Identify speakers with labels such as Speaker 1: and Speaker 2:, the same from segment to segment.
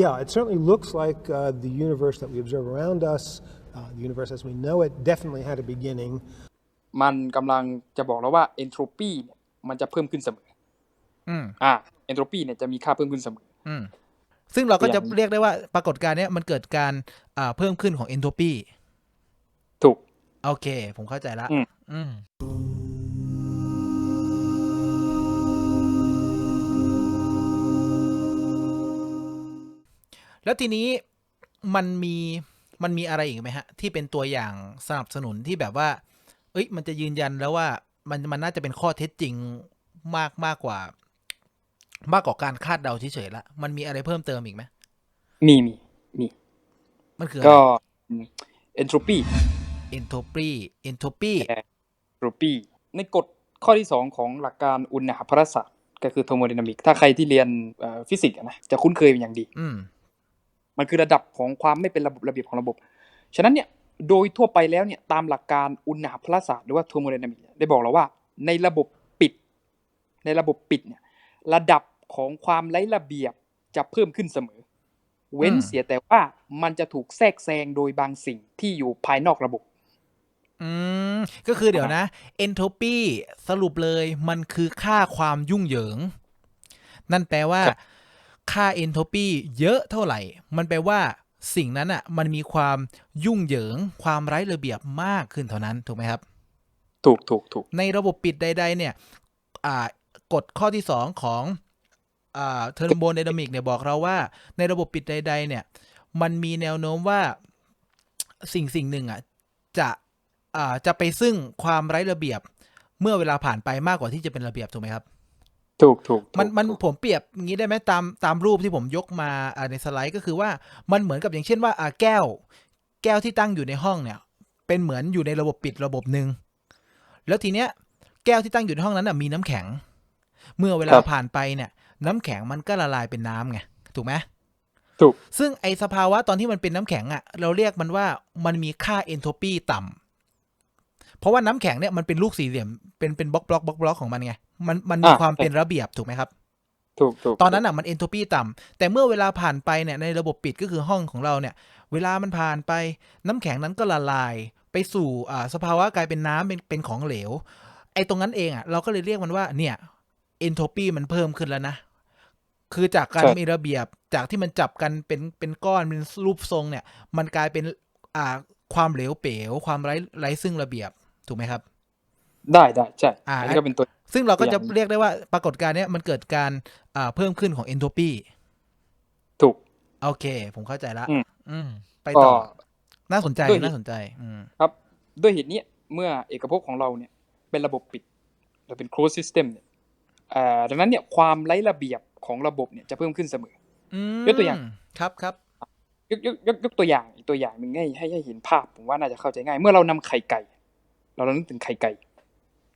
Speaker 1: Yeah, it certainly looks like uh, the universe that we observe around us, uh, the universe as we know it, definitely had a beginning.
Speaker 2: มันกำลังจะบอกเราว่าเอนโทรปีเนี่ยมันจะเพิ่มขึ้นเสมอ
Speaker 3: อืม
Speaker 2: อ่า เอนโทรปีเนี่ยจะมีค่าเพิ่มขึ้นเสมอ
Speaker 3: อืม ซึ่งเราก็จะ
Speaker 2: อย่าง
Speaker 3: เรียกได้ว่าปรากฏการณ์เนี้ยมันเกิดการอ่าเพิ่มขึ้นของเอนโทรปี
Speaker 2: ถูก
Speaker 3: โอเค ผมเข้าใจละ
Speaker 2: อืม
Speaker 3: แล้วทีนี้มันมีมันมีอะไรอีกไหมฮะ ที่เป็นตัวอย่างสนับสนุนที่แบบว่า เอ้ย มันจะยืนยันแล้วว่ามันมันน่าจะเป็นข้อเท็จจริงมากมากกว่า มากกว่าการคาดเดาเฉยๆละมันมีอะไรเพิ่มเติมอีกไหม
Speaker 2: มีมีมี
Speaker 3: มันคืออะไร
Speaker 2: ก็เอนโทรปี
Speaker 3: เอนโทรปีเอนโทรปี
Speaker 2: เอนโทรปีในกฎข้อที่ 2 ของหลักการอุณหภาระศาสตร์ก็คือโทโมไดนามิก ถ้าใครที่เรียนเอ่อฟิสิกส์อะนะจะคุ้นเคยเป็นอย่างดี
Speaker 3: อื ม
Speaker 2: มันคือระดับของความไม่เป็นระบบระเบียบของระบบ ฉะนั้นเนี่ยโดยทั่วไปแล้วเนี่ยตามหลักการอุณหภาระศาสตร์หรือว่าโทโมไดนามิกเนี่ยได้บอกเราว่า ในระบบปิด ในระบบปิดเนี่ยระดับของความไร้ระเบียบจะเพิ่มขึ้นเสมอ เว้น
Speaker 3: อืม
Speaker 2: เสียแต่ว่ามันจะถูกแทรกแซงโดยบางสิ่งที่อยู่ภายนอกระบบ
Speaker 3: อืมก็คือเดี๋ยวนะเอนโทรปีสรุปเลยมันคือค่าความยุ่งเหยิง นั่นแปลว่า
Speaker 2: ครับ
Speaker 3: ค่าเอนโทรปีเยอะเท่าไหร่ มันแปลว่าสิ่งนั้นอะมันมีความยุ่งเหยิง ความไร้ระเบียบมากขึ้นเท่านั้นถูกไหมครับ
Speaker 2: ถูกถูกถูก
Speaker 3: ในระบบปิดใด ๆ เนี่ยอ่ากฎข้อที่สองของอ่าเทอร์โมไดนามิกเนี่ยบอกเราว่า ในระบบปิดใด ๆ เนี่ย มันมีแนวโน้มว่าสิ่งสิ่งหนึ่งอะจะอ่าจะไปซึ่งความไร้ระเบียบ เมื่อเวลาผ่านไปมากกว่าที่จะเป็นระเบียบถูกไหมครับ
Speaker 2: ถูกถูกถูก
Speaker 3: มันมัน
Speaker 2: ถูก
Speaker 3: ผมเปรียบงี้ได้ไหมตามตามรูปที่ผมยกมาอ่าในสไลด์ก็คือว่ามันเหมือนกับอย่างเช่นว่าอ่าแก้ว แก้วที่ตั้งอยู่ในห้องเนี่ย เป็นเหมือนอยู่ในระบบปิดระบบหนึ่งแล้วทีเนี้ย แก้วที่ตั้งอยู่ในห้องนั้นน่ะมีน้ำแข็ง เมื่อเวลา
Speaker 2: ครับ
Speaker 3: ผ่านไปเนี่ย น้ำแข็งมันก็ละลายเป็นน้ำไงถูกไหม
Speaker 2: ถูก
Speaker 3: ซึ่งไอสภาวะตอนที่มันเป็นน้ำแข็งอะ เราเรียกมันว่ามันมีค่าเอนโทรปีต่ำเพราะว่าน้ำแข็งเนี่ยมันเป็นลูกสี่เหลี่ยมเป็นเป็นบล็อกบล็อกบล็อกบล็อกของมันไง มันมันมี
Speaker 2: อ่า
Speaker 3: ความ
Speaker 2: ใช่
Speaker 3: เป็นระเบียบถูกไหมครับ
Speaker 2: ถูกถูก
Speaker 3: ตอนนั้นอะมันเอนโทรปีต่ำแต่เมื่อเวลาผ่านไปเนี่ยในระบบปิดก็คือห้องของเราเนี่ย เวลามันผ่านไปน้ำแข็งนั้นก็ละลาย ไปสู่อ่าสภาวะกลายเป็นน้ำเป็นเป็นของเหลว ไอ้ตรงนั้นเองอะเราก็เลยเรียกมันว่าเนี่ยเอนโทรปีมันเพิ่มขึ้นแล้วนะคือจากการ
Speaker 2: ใช่
Speaker 3: มีระเบียบจากที่มันจับกันเป็นเป็นก้อนเป็นรูปทรงเนี่ย มันกลายเป็นอ่าความเหลวเป๋วความไร้ไร้ซึ่งระเบียบถูกไหมครับ
Speaker 2: ได้ได้ใช่
Speaker 3: อ่า
Speaker 2: อันนี้ก็เป็นตัว
Speaker 3: ซึ่งเราก็จะ
Speaker 2: อย่าง
Speaker 3: เรียกได้ว่าปรากฏการณ์เนี้ยมันเกิดการอ่าเพิ่มขึ้นของเอนโทรปี
Speaker 2: ถูก
Speaker 3: โอเค ผมเข้าใจละ
Speaker 2: อืม
Speaker 3: อืมไป
Speaker 2: ก็
Speaker 3: ต่อ น่าสนใจ
Speaker 2: ด้วย
Speaker 3: น่าสนใจอืม
Speaker 2: ครับ ด้วยเหตุนี้เมื่อเอกภพของเราเนี่ย เป็นระบบปิดเราเป็น closed system เนี่ยเอ่อดังนั้นเนี่ยความไร้ระเบียบของระบบเนี่ยจะเพิ่มขึ้นเสมอ
Speaker 3: อืม
Speaker 2: ยกตัวอย่าง
Speaker 3: ครับครับ
Speaker 2: ยกยกยกยกตัวอย่างอีกตัวอย่างหนึ่งให้ให้ให้เห็นภาพผมว่าน่าจะเข้าใจง่าย เมื่อเรานำไข่ไก่ เราเรานึกถึงไข่ไก่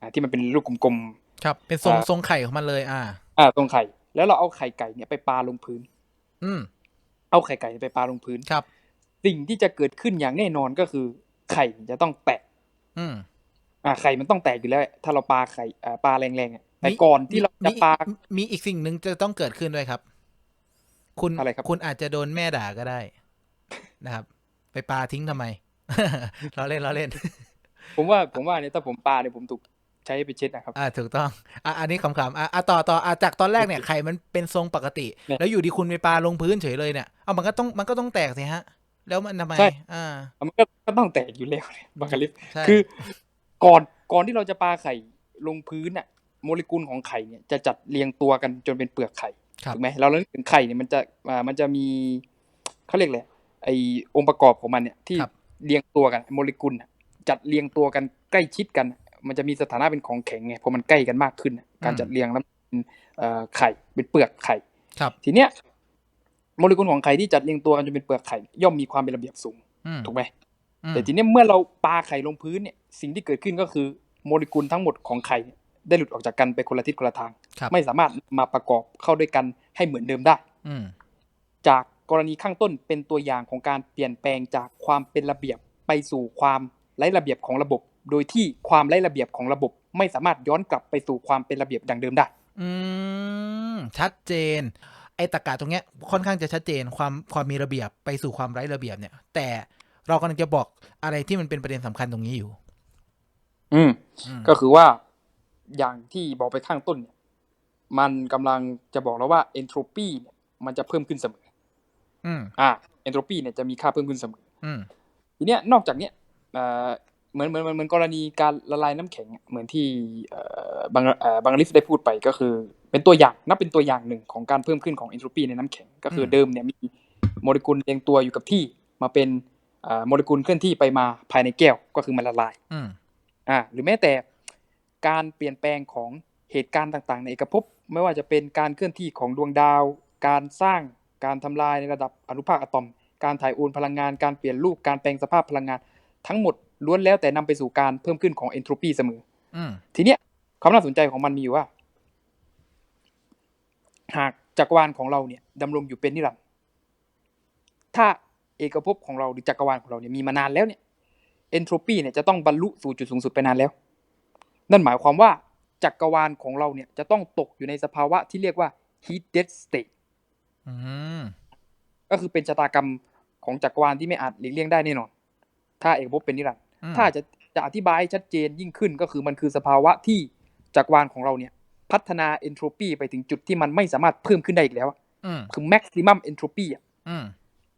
Speaker 2: อ่าที่มันเป็นลูกกลม
Speaker 3: ครับเป็นทรง
Speaker 2: อ่า
Speaker 3: ทรงไข่ของมันเลย อ่า
Speaker 2: ๆอ่าตรงไข่ แล้วเราเอาไข่ไก่เนี่ยไปปาลงพื้น
Speaker 3: อืม
Speaker 2: เอาไข่ไก่ไปปาลงพื้น
Speaker 3: ครับ
Speaker 2: สิ่งที่จะเกิดขึ้นอย่างแน่นอนก็คือ ไข่จะต้องแตก
Speaker 3: อืม
Speaker 2: อ่าไข่มันต้องแตกอยู่แล้ว ถ้าเราปาไข่อ่าปาแรงๆอะแต่
Speaker 3: มี
Speaker 2: ก่อนที่เราจะ
Speaker 3: มี
Speaker 2: ปา
Speaker 3: มีอีกสิ่งหนึ่งจะต้องเกิดขึ้นด้วยครับ คุณ
Speaker 2: อะไรครับ
Speaker 3: คุณอาจจะโดนแม่ด่าก็ได้ นะครับ ไปปาทิ้งทำไมเราเล่นเราเล่น
Speaker 2: ผมว่าผมว่าเนี่ยถ้าผมปาเนี่ยผมถูก ใช้ไปเช็ดนะครับ
Speaker 3: อ่าถูกต้องอะอันนี้ขำๆอะอะต่อต่ออะจากตอนแรกเนี่ยไข่มันเป็นทรงปกติ
Speaker 2: เนี่ย
Speaker 3: แล้วอยู่ดีคุณไปปาลงพื้นเฉยเลยเนี่ยเอามันก็ต้องมันก็ต้องแตกสิฮะ แล้วมันทำไม
Speaker 2: ใช่
Speaker 3: อ่า
Speaker 2: มันก็ก็ต้องแตกอยู่แล้วเนี่ยบังคลิฟ
Speaker 3: ใช่
Speaker 2: คือก่อนก่อนที่เราจะปาไข่ลงพื้นน่ะโมเลกุลของไข่เนี่ยจะจัดเรียงตัวกันจนเป็นเปลือกไข่
Speaker 3: ครับ
Speaker 2: ถูกไหมเราเรื่องถึงไข่เนี่ยมันจะอ่ามันจะมีเขาเรียกอะไรไอองค์ประกอบของมันเนี่ยที่
Speaker 3: ครับ
Speaker 2: เรียงตัวกันโมเลกุลน่ะจัดเรียงตัวกันใกล้ชิดกันน่ะ มันจะมีสถานะเป็นของแข็งไงพอมันใกล้กันมากขึ้นน่ะการจัดเรียงแล้วเป็นเอ่อไข่เป็นเปลือกไข่
Speaker 3: ครับ
Speaker 2: ทีเนี้ยโมเลกุลของไข่ที่จัดเรียงตัวกันจนเป็นเปลือกไข่ย่อมมีความเป็นระเบียบสูง
Speaker 3: อืม
Speaker 2: ถูกไหม
Speaker 3: อืม
Speaker 2: แต่ทีเนี้ยเมื่อเราปาไข่ลงพื้นเนี่ยสิ่งที่เกิดขึ้นก็คือโมเลกุลทั้งหมดของไข่เนี่ยได้หลุดออกจากกันไปคนละทิศคนละทาง
Speaker 3: ครับ
Speaker 2: ไม่สามารถมาประกอบเข้าด้วยกันให้เหมือนเดิมได้
Speaker 3: อืม
Speaker 2: จากกรณีข้างต้นเป็นตัวอย่างของการเปลี่ยนแปลงจากความเป็นระเบียบไปสู่ความไร้ระเบียบของระบบ โดยที่ความไร้ระเบียบของระบบไม่สามารถย้อนกลับไปสู่ความเป็นระเบียบดังเดิมได้
Speaker 3: อืม ชัดเจน ไอ้ตรกกะตรงเนี้ยค่อนข้างจะชัดเจนความความมีระเบียบไปสู่ความไร้ระเบียบเนี่ย แต่เรากำลังจะบอกอะไรที่มันเป็นประเด็นสำคัญตรงนี้อยู่
Speaker 2: อืม
Speaker 3: อืม
Speaker 2: ก็คือว่าอย่างที่บอกไปข้างต้นเนี่ยมันกำลังจะบอกเราว่าเอนโทรปีเนี่ยมันจะเพิ่มขึ้นเสมอ
Speaker 3: อืม
Speaker 2: อ่า เอนโทรปีเนี่ยจะมีค่าเพิ่มขึ้นเสมอ
Speaker 3: อืม
Speaker 2: ทีเนี้ยนอกจากเนี้ย เอ่อเหมือนเหมือนเหมือนเหมือนกรณีการละลายน้ำแข็งอะเหมือนที่เอ่อบางเอ่อบางลิฟได้พูดไปก็คือ เป็นตัวอย่างนับเป็นตัวอย่างหนึ่งของการเพิ่มขึ้นของเอนโทรปีในน้ำแข็ง ก็คืออ
Speaker 3: ม
Speaker 2: เดิมเนี่ยมีโมเลกุลเรียงตัวอยู่กับที่มาเป็นเอ่อโมเลกุลเคลื่อนที่ไปมาภายในแก้วก็คือมันละลาย
Speaker 3: อืม
Speaker 2: อ่าหรือแม้แต่การเปลี่ยนแปลงของเหตุการณ์ต่างๆ ในเอกภพไม่ว่าจะเป็นการเคลื่อนที่ของดวงดาว การสร้างการทำลายในระดับอนุภาคอะตอม การถ่ายโอนพลังงาน การเปลี่ยนรูปการแปลงสภาพพลังงาน ทั้งหมด ล้วนแล้วแต่นำไปสู่การเพิ่มขึ้นของเอนโทรปีเสมอ
Speaker 3: อืม
Speaker 2: ทีเนี้ยความน่าสนใจของมันมีอยู่ว่า หากจักรวาลของเราเนี่ยดำรงอยู่เป็นนิรันดร์ถ้าเอกภพของเราหรือจักรวาลของเราเนี่ยมีมานานแล้วเนี่ยเอนโทรปีเนี่ยจะต้องบรรลุสู่จุดสูงสุดไปนานแล้ว นั่นหมายความว่าจักรวาลของเราเนี่ยจะต้องตกอยู่ในสภาวะที่เรียกว่า heat death state
Speaker 3: อืม
Speaker 2: ก็คือเป็นชะตากรรมของจักรวาลที่ไม่อาจหลีกเลี่ยงได้แน่นอน ถ้าเอกภพเป็นนิรันดร์
Speaker 3: อืม
Speaker 2: ถ้าจะจะอธิบายให้ชัดเจนยิ่งขึ้นก็คือมันคือสภาวะที่จักรวาลของเราเนี่ย พัฒนาเอนโทรปีไปถึงจุดที่มันไม่สามารถเพิ่มขึ้นได้อีกแล้วอะ
Speaker 3: อืม
Speaker 2: คือ maximum entropy อะ
Speaker 3: อืม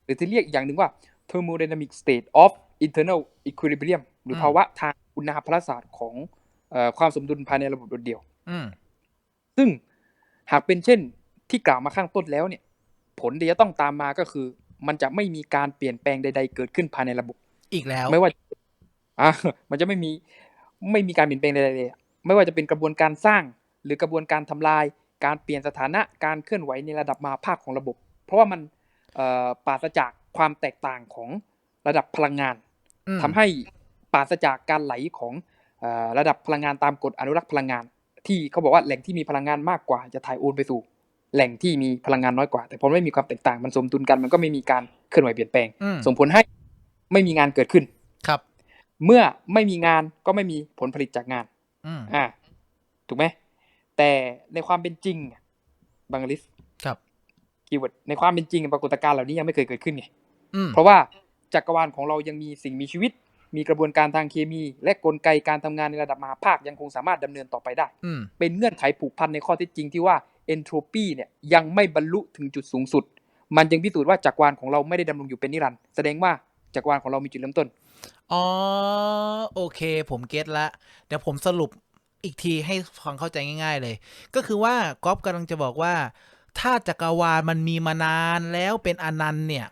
Speaker 2: หรือที่เรียกอีกอย่างหนึ่งว่า thermodynamic state of internal equilibrium หรือ
Speaker 3: ม
Speaker 2: ภาวะทางอุณหภาพศาสตร์ของเอ่อความสมดุลภายในระบบโดดเดี่ยว
Speaker 3: อืม
Speaker 2: ซึ่งหากเป็นเช่นที่กล่าวมาข้างต้นแล้วเนี่ย ผลที่จะต้องตามมาก็คือ มันจะไม่มีการเปลี่ยนแปลงใด ๆ เกิดขึ้นภายในระบบ
Speaker 3: อีกแล้ว
Speaker 2: ไม่ว่า อะมันจะไม่มีไม่มีการเปลี่ยนแปลงใดๆเลยอะไม่ว่าจะเป็นกระบวนการสร้าง หรือกระบวนการทำลาย การเปลี่ยนสถานะการเคลื่อนไหวในระดับมหาภาคของระบบ เพราะว่ามันเอ่อปราศจากความแตกต่างของระดับพลังงาน
Speaker 3: อืม
Speaker 2: ทำให้ปราศจากการไหลของเอ่อระดับพลังงานตามกฎอนุรักษ์พลังงาน ที่เขาบอกว่าแหล่งที่มีพลังงานมากกว่าจะถ่ายโอนไปสู่ แหล่งที่มีพลังงานน้อยกว่า แต่พอไม่มีความแตกต่างมันสมดุลกันมันก็ไม่มีการเคลื่อนไหวเปลี่ยนแปลง
Speaker 3: อืม
Speaker 2: ส่งผลให้ไม่มีงานเกิดขึ้น
Speaker 3: ครับ
Speaker 2: เมื่อไม่มีงานก็ไม่มีผลผลิตจากงาน
Speaker 3: อืม
Speaker 2: อ่า ถูกไหม แต่ในความเป็นจริงอะบางลิส
Speaker 3: ครับ
Speaker 2: คีย์เวิร์ดในความเป็นจริงปรากฏการณ์เหล่านี้ยังไม่เคยเกิดขึ้นไง
Speaker 3: อืม
Speaker 2: เพราะว่าจักรวาลของเรายังมีสิ่งมีชีวิต มีกระบวนการทางเคมี และกลไกการทำงานในระดับมหาภาคยังคงสามารถดำเนินต่อไปได้
Speaker 3: อืม
Speaker 2: เป็นเงื่อนไขผูกพันในข้อเท็จจริงที่ว่าเอนโทรปีเนี่ยยังไม่บรรลุถึงจุดสูงสุด มันจึงพิสูจน์ว่าจักรวาลของเราไม่ได้ดำรงอยู่เป็นนิรันดร์แสดงว่า จักรวาลของเรามีจุดเริ่มต้น
Speaker 3: อ๋อ โอเค ผมเก็ตละ เดี๋ยวผมสรุปอีกทีให้ฟังเข้าใจง่าย ๆ เลย ก็คือว่าก๊อฟกำลังจะบอกว่า ถ้าจักรวาลมันมีมานานแล้วเป็นอนันต์เนี่ย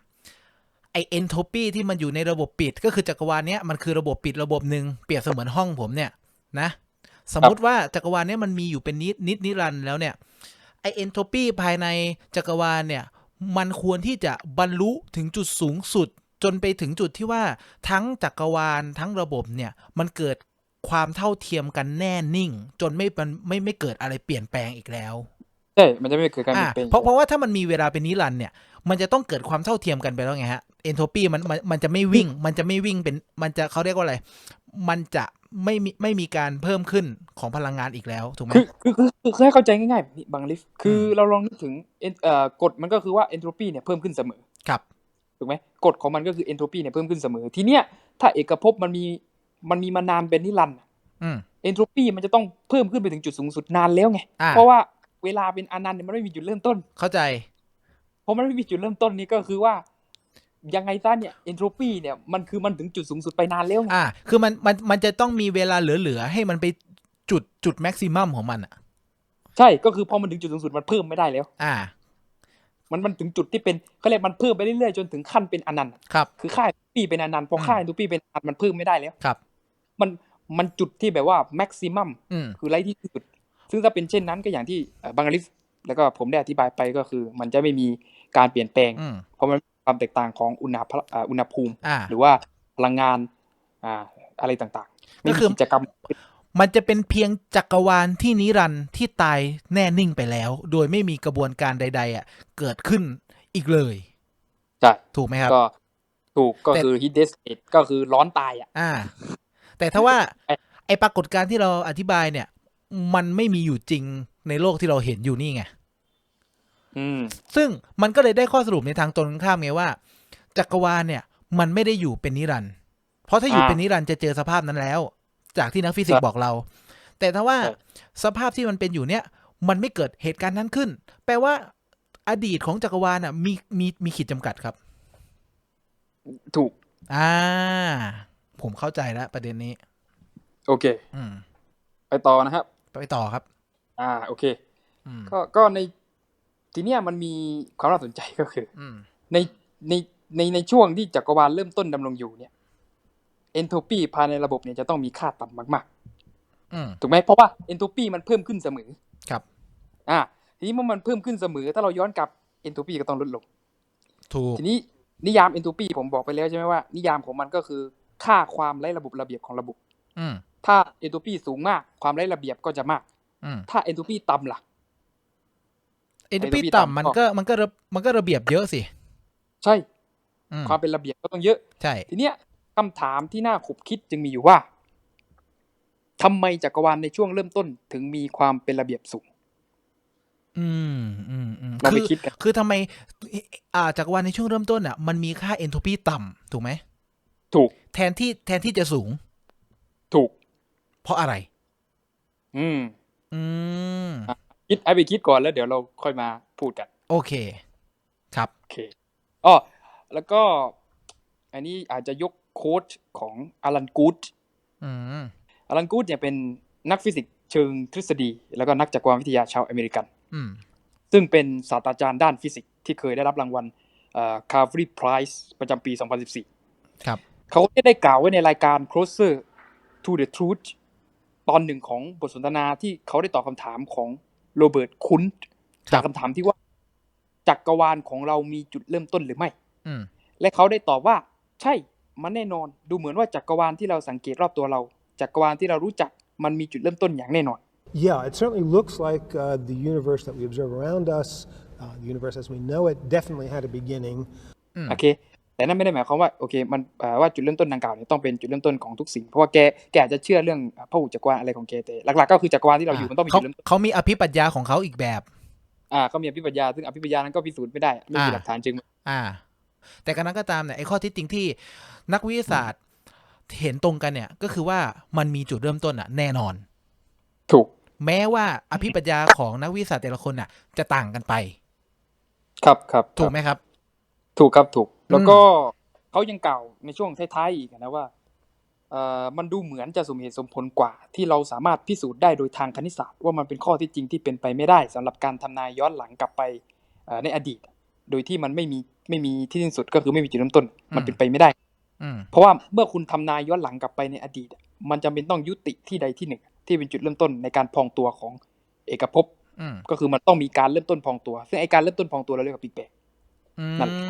Speaker 3: ไอเอนโทรปีที่มันอยู่ในระบบปิด ก็คือจักรวาลเนี้ยมันคือระบบปิดระบบหนึ่งเปรียบเสมือนห้องผมเนี่ยนะ สมมุติว่าจักรวาลเนี้ยมันมีอยู่เป็นนิดนิดนิรันด์แล้วเนี่ยไอเอนโทรปีภายในจักรวาลเนี่ย มันควรที่จะบรรลุถึงจุดสูงสุด จนไปถึงจุดที่ว่าทั้งจักรวาลทั้งระบบเนี่ยมันเกิดความเท่าเทียมกันแน่นิ่ง จนไม่มันไม่ไม่เกิดอะไรเปลี่ยนแปลงอีกแล้ว
Speaker 2: ใช่มันจะไม่เกิดการเปลี่
Speaker 3: อ่าย
Speaker 2: นแปลง
Speaker 3: เพราะเพราะว่าถ้ามันมีเวลาเป็นนิรันดร์เนี่ย มันจะต้องเกิดความเท่าเทียมกันไปแล้วไงฮะเอนโทรปีมันมันมันจะไม่วิ่ง มันจะไม่วิ่งเป็นมันจะเขาเรียกว่าอะไรมันจะไม่มีไม่มีการเพิ่มขึ้นของพลังงานอีกแล้วถูกไหม
Speaker 2: คือคือคือคือคือให้เข้าใจง่ายๆแบบนี้บางลิฟต์คืออเราลองนึกถึงเอ็นเอ่อกฎมันก็คือว่าเอนโทรปีเนี่ยเพิ่มขึ้นเสมอ
Speaker 3: ครับ
Speaker 2: ถูกไหมกฎของมันก็คือเอนโทรปีเนี่ยเพิ่มขึ้นเสมอ ทีเนี้ยถ้าเอกภพมันมีมันมีมานานเป็นนิรันดร์
Speaker 3: อืม
Speaker 2: เอนโทรปีมันจะต้องเพิ่มขึ้นไปถึงจุดสูงสุดนานแล้วไง
Speaker 3: อ่า
Speaker 2: เพราะว่าเวลาเป็นอนันต์เนี่ยมันไม่มีจุดเริ่มต้น
Speaker 3: เข้าใจ
Speaker 2: เพราะมันไม่มีจุดเริ่มต้นนี่ก็คือว่ายังไงซะเนี่ยเอนโทรปีเนี่ยมันคือมันถึงจุดสูงสุดไปนานแล้วไง
Speaker 3: อ่า คือมันมันมันจะต้องมีเวลาเหลือๆให้มันไปจุดจุดแม็กซิมัมของมันอะ
Speaker 2: ใช่ก็คือพอมันถึงจุดสูงสุดมันเพิ่มไม่ได้แล้ว
Speaker 3: อ่า
Speaker 2: มันมันถึงจุดที่เป็นเขาเรียกมันเพิ่มไปเรื่อยๆจนถึงขั้นเป็นอนันต์
Speaker 3: ครับ
Speaker 2: คือค่าปีเป็นอนันต์พอ
Speaker 3: อืม
Speaker 2: ค่าตูปีเป็นอนันต์มันเพิ่มไม่ได้แล้ว
Speaker 3: ครับ
Speaker 2: มันมันจุดที่แบบว่าแม็กซิมัม
Speaker 3: อืม
Speaker 2: คือไร้ที่สุด ซึ่งถ้าเป็นเช่นนั้นก็อย่างที่เอ่อบางลิฟแล้วก็ผมได้อธิบายไปก็คือ มันจะไม่มีการเปลี่ยนแปลง
Speaker 3: อืม
Speaker 2: เพราะมันมีความแตกต่างของอุณหภาอ่าอุณหภูมิ
Speaker 3: อ่า
Speaker 2: หรือว่าพลังงานอ่าอะไรต่างๆไม่
Speaker 3: ก็
Speaker 2: มี
Speaker 3: คือ
Speaker 2: กิจกรรม
Speaker 3: มันจะเป็นเพียงจักรวาลที่นิรันดร์ที่ตายแน่นิ่งไปแล้ว โดยไม่มีกระบวนการใด ๆ อะ เกิดขึ้นอีกเลย
Speaker 2: ใช่
Speaker 3: ถูกไหมครับ
Speaker 2: ก็ถูกก็
Speaker 3: แต่
Speaker 2: คือ heat death state ก็คือร้อนตายอะ
Speaker 3: อ่า แต่ถ้าว่า
Speaker 2: ไอ้
Speaker 3: ไอปรากฏการณ์ที่เราอธิบายเนี่ย มันไม่มีอยู่จริงในโลกที่เราเห็นอยู่นี่ไง
Speaker 2: อืม
Speaker 3: ซึ่งมันก็เลยได้ข้อสรุปในทางตรงกันข้ามไงว่า จักรวาลเนี่ย มันไม่ได้อยู่เป็นนิรันดร์เพราะถ้าอยู่
Speaker 2: อ่า
Speaker 3: เป็นนิรันดร์จะเจอสภาพนั้นแล้ว จากที่นักฟิสิกส์บอกเรา แต่ถ้าว่า
Speaker 2: ใช่
Speaker 3: สภาพที่มันเป็นอยู่เนี่ย มันไม่เกิดเหตุการณ์นั้นขึ้น แปลว่าอดีตของจักรวาลอะมีมีมีขีดจำกัดครับ
Speaker 2: ถูก
Speaker 3: อ่า ผมเข้าใจแล้วประเด็นนี้
Speaker 2: โอเค
Speaker 3: อืม
Speaker 2: ไปต่อนะครับ
Speaker 3: ไปต่อครับ
Speaker 2: อ่า โอเค
Speaker 3: อืม
Speaker 2: ก็ก็ในทีเนี้ยมันมีความน่าสนใจก็คือ
Speaker 3: อืม
Speaker 2: ในในในในช่วงที่จักรวาลเริ่มต้นดำรงอยู่เนี่ย เอนโทรปีภายในระบบเนี่ยจะต้องมีค่าต่ำมาก
Speaker 3: อืม
Speaker 2: ๆถูกไหมเพราะว่าเอนโทรปีมันเพิ่มขึ้นเสมอ
Speaker 3: ครับ
Speaker 2: อ่า ทีนี้เมื่อมันเพิ่มขึ้นเสมอ ถ้าเราย้อนกลับเอนโทรปีก็ต้องลดลง
Speaker 3: ถูก
Speaker 2: ทีนี้นิยามเอนโทรปีผมบอกไปแล้วใช่ไหมว่า นิยามของมันก็คือค่าความไร้ระบบระเบียบของระบบ
Speaker 3: อืม
Speaker 2: ถ้าเอนโทรปีสูงมากความไร้ระเบียบก็จะมาก
Speaker 3: อืม
Speaker 2: ถ้าเอนโทรปีต่ำล่ะ
Speaker 3: เอ็น
Speaker 2: ไอ้
Speaker 3: พี
Speaker 2: ตัวพี่
Speaker 3: ต่ำมัน
Speaker 2: ต่ำก็
Speaker 3: ก็มันก็ระมันก็ระเบียบเยอะสิ
Speaker 2: ใช่
Speaker 3: อืม
Speaker 2: ความเป็นระเบียบก็ต้องเยอะ
Speaker 3: ใช่
Speaker 2: ทีเนี้ย คำถามที่น่าขบคิดจึงมีอยู่ว่าทำไมจักรวาลในช่วงเริ่มต้นถึงมีความเป็นระเบียบสูง
Speaker 3: อืมอืมอืม
Speaker 2: ลอง
Speaker 3: คื
Speaker 2: ไป
Speaker 3: อ
Speaker 2: คิดกัน
Speaker 3: คือทำไม อ่าจักรวาลในช่วงเริ่มต้นอะ มันมีค่าเอนโทรปีต่ำถูกไหม
Speaker 2: ถูก
Speaker 3: แทนที่แทนที่จะสูง
Speaker 2: ถูก
Speaker 3: เพราะอะไร
Speaker 2: อืม
Speaker 3: อืม
Speaker 2: คิดให้ไปคิดก่อนแล้วเดี๋ยวเราค่อยมาพูดกัน
Speaker 3: โอเค ครับ
Speaker 2: โอเคอ๋อแล้วก็ อันนี้อาจจะยก โค้ดของอลันกูด
Speaker 3: อืม
Speaker 2: อลันกูดเนี่ยเป็นนักฟิสิกส์เชิงทฤษฎี แล้วก็นักจักรวาลวิทยาชาวอเมริกัน
Speaker 3: อืม
Speaker 2: ซึ่งเป็นศาสตราจารย์ด้านฟิสิกส์ที่เคยได้รับรางวัลคาร์ฟรีไพรส์ประจำปี 2014
Speaker 3: ครับ
Speaker 2: เขาได้กล่าวไว้ในรายการ Closer to the Truth ตอนหนึ่งของบทสนทนาที่เขาได้ตอบคำถามของโรเบิร์ตคุนต์
Speaker 3: ครับ
Speaker 2: จากคำถามที่ว่าจักรวาลของเรามีจุดเริ่มต้นหรือไม่
Speaker 3: อืม
Speaker 2: และเขาได้ตอบว่า ใช่ มันแน่นอนดูเหมือนว่าจักรวาลที่เราสังเกตรอบตัวเราจักรวาลที่เรารู้จักมันมีจุดเริ่มต้นอย่างแน่นอน
Speaker 1: Yeah, it certainly looks like uh, the universe that we observe around us, uh, the universe as we know it, definitely had a beginning.
Speaker 2: โอเคแต่นั่นไม่ได้หมายความว่าโอเคมันเอ่อว่าจุดเริ่มต้นดังกล่าวเนี่ยต้องเป็นจุดเริ่มต้นของทุกสิ่งเพราะว่าแกแกอาจจะเชื่อเรื่องพระหุจักรวาลอะไรของแกแต่หลักๆก็คือจักรวาลที่เราอยู่มันต้องมี
Speaker 3: เขา
Speaker 2: จุดเริ่มต้น
Speaker 3: เขามีอภิปรัชญาของเขาอีกแบบ
Speaker 2: อ่าเขามีอภิปรัชญาซึ่งอภิปรัชญานั้นก็พิสูจน์ไม่ได้ไม่มี
Speaker 3: อ่า
Speaker 2: หลักฐานจึง
Speaker 3: อ่า แต่กันนั้นก็ตามเนี่ยไอ้ข้อเที่จริงที่นักวิทยาศาสตร์เห็นตรงกันเนี่ย ก็คือว่ามันมีจุดเริ่มต้นอะแน่นอน
Speaker 2: ถูก
Speaker 3: แม้ว่าอภิปรัชญาของนักวิทยาศาสตร์แต่ละคนอะ จะต่างกันไป
Speaker 2: ครับครับ
Speaker 3: ถูกไหมครับ
Speaker 2: ถูกครับถูก แล้วก็เขายังกล่าวในช่วงท้ายๆอีกนะว่าเอ่อมันดูเหมือนจะสมเหตุสมผลกว่า ที่เราสามารถพิสูจน์ได้โดยทางคณิตศาสตร์ ว่ามันเป็นข้อที่จริงที่เป็นไปไม่ได้สำหรับการทำนายย้อนหลังกลับไปเอ่อในอดีต โดยที่มันไม่มี ไม่มีที่สิ้นสุดก็คือไม่มีจุดเริ่มต้น มันเป็นไปไม่ได้
Speaker 3: อืม
Speaker 2: เพราะว่าเมื่อคุณทำนายย้อนหลังกลับไปในอดีต มันจำเป็นต้องยุติที่ใดที่หนึ่ง ที่เป็นจุดเริ่มต้นในการพองตัวของเอกภพ
Speaker 3: อืม
Speaker 2: ก็คือมันต้องมีการเริ่มต้นพองตัว ซึ่งไอการเริ่มต้นพองตัวเราเรียกว่าบิ๊กแบง
Speaker 3: อื
Speaker 2: นั่นแหละ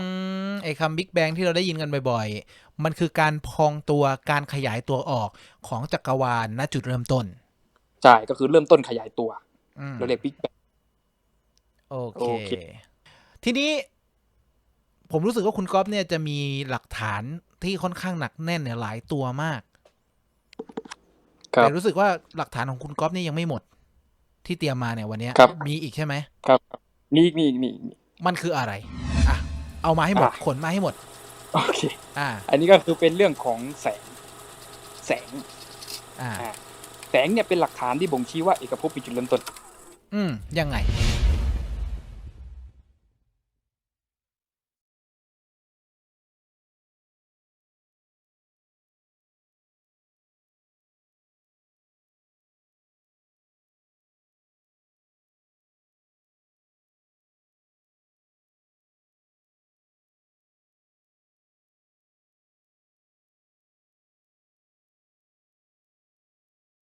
Speaker 3: มไอ้คำบิ๊กแบงที่เราได้ยินกันบ่อยๆ มันคือการพองตัวการขยายตัวออกของจักรวาลณจุดเริ่มต้น
Speaker 2: ใช่ ก็คือเริ่มต้นขยายตัว
Speaker 3: อืม
Speaker 2: เราเรียกบิ๊กแบง
Speaker 3: โอเค
Speaker 2: โอเค
Speaker 3: ทีนี้ ผมรู้สึกว่าคุณก๊อฟเนี่ยจะมีหลักฐานที่ค่อนข้างหนักแน่นเนี่ยหลายตัวมาก
Speaker 2: ครับ
Speaker 3: แต่รู้สึกว่าหลักฐานของคุณก๊อฟเนี่ยยังไม่หมด ที่เตรียมมาเนี่ยวันเนี้ย
Speaker 2: ครับ
Speaker 3: มีอีกใช่ไหม
Speaker 2: ครับ มีอีกมีอีกมีอีกมีอีก
Speaker 3: มันคืออะไรอะเอามาให้หมด
Speaker 2: อะ
Speaker 3: ขนมาให้หมด
Speaker 2: โอเค
Speaker 3: อ่า
Speaker 2: อันนี้ก็คือเป็นเรื่องของแสง แสง
Speaker 3: อ่า
Speaker 2: อ่าแสงเนี่ยเป็นหลักฐานที่บ่งชี้ว่าเอกภพมีจุดเริ่มต้น
Speaker 3: อืมยังไง